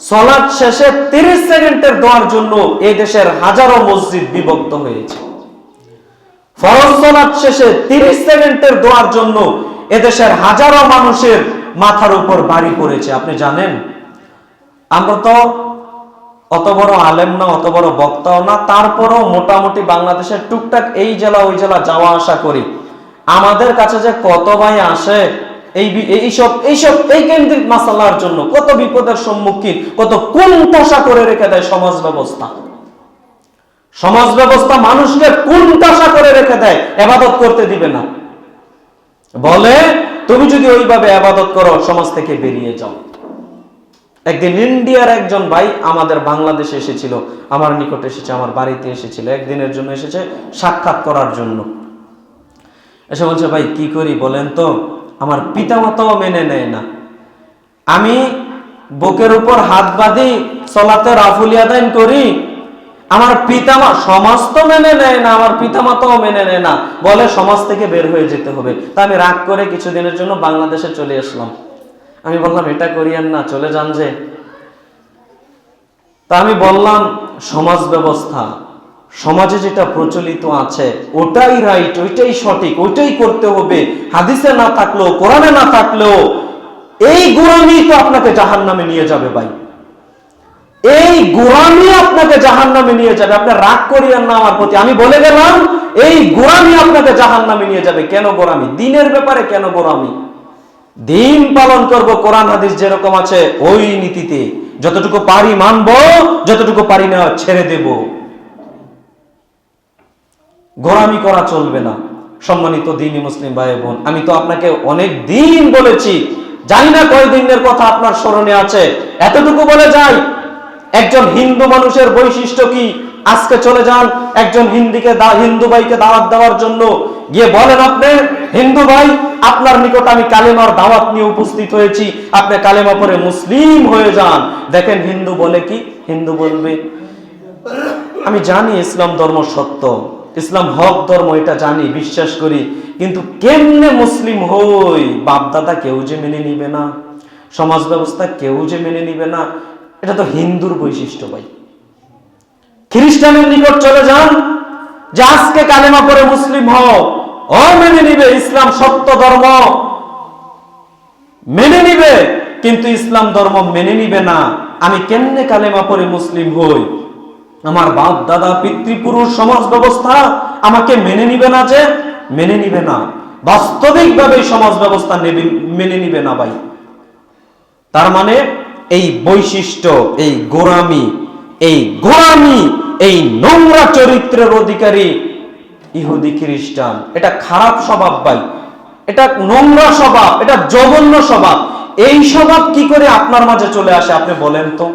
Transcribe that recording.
সলাদ শেষে তিরিশ সেকেন্ডের দোয়ার জন্য এই দেশের হাজারো মসজিদ বিভক্ত হয়েছে। ফরজ শেষে তিরিশ সেকেন্ডের দোয়ার জন্য হাজারো মানুষের মাথার উপর বাড়ি পড়েছে। আপনি জানেন? আমরা তো অত বড় আলেম না, অত বড় বক্তাও না, তারপরও মোটামুটি বাংলাদেশের টুকটাক এই জেলা, ওই জেলা যাওয়া আসা করি। আমাদের কাছে যে কত ভাই আসে এই এইসব এইসব এই কেন্দ্রিক মাসালার জন্য কত বিপদের সম্মুখীন, কত করে রেখে দেয় সমাজ ব্যবস্থা? সমাজ ব্যবস্থা মানুষকে করে রেখে দেয় করতে দিবে না। বলে, তুমি যদি ওইভাবে আবাদত করো, সমাজ থেকে বেরিয়ে যাও। একদিন ইন্ডিয়ার একজন ভাই আমাদের বাংলাদেশে এসেছিল, আমার নিকটে এসেছে, আমার বাড়িতে এসেছিল, একদিনের জন্য এসেছে সাক্ষাৎ করার জন্য। এসে বলছে, ভাই, কি করি বলেন তো? আমার পিতামাতাও মেনে নেয় না। আমি বুকের উপর হাত বাঁধি চলাতে রাফুল আদান করি। আমার পিতামা সমাজ তো মেনে নেয় না, আমার পিতামাতাও মেনে নেয় না। বলে সমাজ থেকে বের হয়ে যেতে হবে। তা আমি রাগ করে কিছুদিনের জন্য বাংলাদেশে চলে আসলাম। আমি বললাম, এটা করিয়েন না, চলে যান যে। তা আমি বললাম, সমাজ ব্যবস্থা। সমাজে যেটা প্রচলিত আছে, ওটাই রাইট ওইটাই সঠিক, ওইটাই করতে হবে। হাদিসে না থাকলেও, কোরআনে না থাকলেও, এই গোড়ামি তো আপনাকে জাহান নামে নিয়ে যাবে ভাই। এই গোড়ামি আপনাকে জাহান নামে নিয়ে যাবে। আপনি রাগ করিয়েন না আমার প্রতি। আমি বলে গেলাম, এই গোড়ামি আপনাকে জাহান নামে নিয়ে যাবে। কেন গোড়ামি? দিনের ব্যাপারে কেন গোড়ামি? দিন পালন করব, কোরআন হাদিস যেরকম আছে, ওই নীতিতে। যতটুকু পারি মানবো, যতটুকু পারি না ছেড়ে দেব। গোড়ামি করা চলবে না। সম্মানিত দিনী মুসলিম ভাই বোন, আমি তো আপনাকে অনেক দিন বলেছি, জানি না কয় দিনের কথা আপনার স্মরণে আছে, এতটুকু বলে যাই, একজন হিন্দু মানুষের বৈশিষ্ট্য কি? আজকে চলে যান একজন হিন্দিকে হিন্দু ভাইকে দাওয়াত দেওয়ার জন্য। গিয়ে বলেন আপনি, হিন্দু ভাই, আপনার নিকট আমি কালেমার দাওয়াত নিয়ে উপস্থিত হয়েছি, আপনি কালেমা পরে মুসলিম হয়ে যান। দেখেন হিন্দু বলে কি? হিন্দু বলবে, আমি জানি ইসলাম ধর্ম সত্য। ইসলাম হক, ধর্ম, এটা জানি, বিশ্বাস করি। কিন্তু কেমনে মুসলিম হই? বাপ দাদা কেউ যে মেনে নিবে না। সমাজ ব্যবস্থা কেউ যে মেনে নিবে না। এটা তো হিন্দুর বৈশিষ্ট্য ভাই। খ্রিস্টানের নিকট চলে যান, যে আজকে কালেমা পরে মুসলিম হও। ও মেনে নিবে, ইসলাম সত্য ধর্ম। মেনে নিবে, কিন্তু ইসলাম ধর্ম মেনে নিবে না। আমি কেমনে কালেমা পরে মুসলিম হই? আমার বাপ, দাদা পিতৃপুরুষ সমাজ ব্যবস্থা আমাকে মেনে নিবে না যে, মেনে নিবে না। বাস্তবিকভাবে সমাজ ব্যবস্থা মেনে নিবে না ভাই। তার মানে এই বৈশিষ্ট্য, এই গোরামি এই গোরামি এই নোংরা চরিত্রের অধিকারী ইহুদি খ্রিস্টান। এটা খারাপ স্বভাব ভাই। এটা নোংরা স্বভাব, এটা জঘন্য স্বভাব। এই স্বভাব কি করে আপনার মাঝে চলে আসে, আপনি বলেন তো?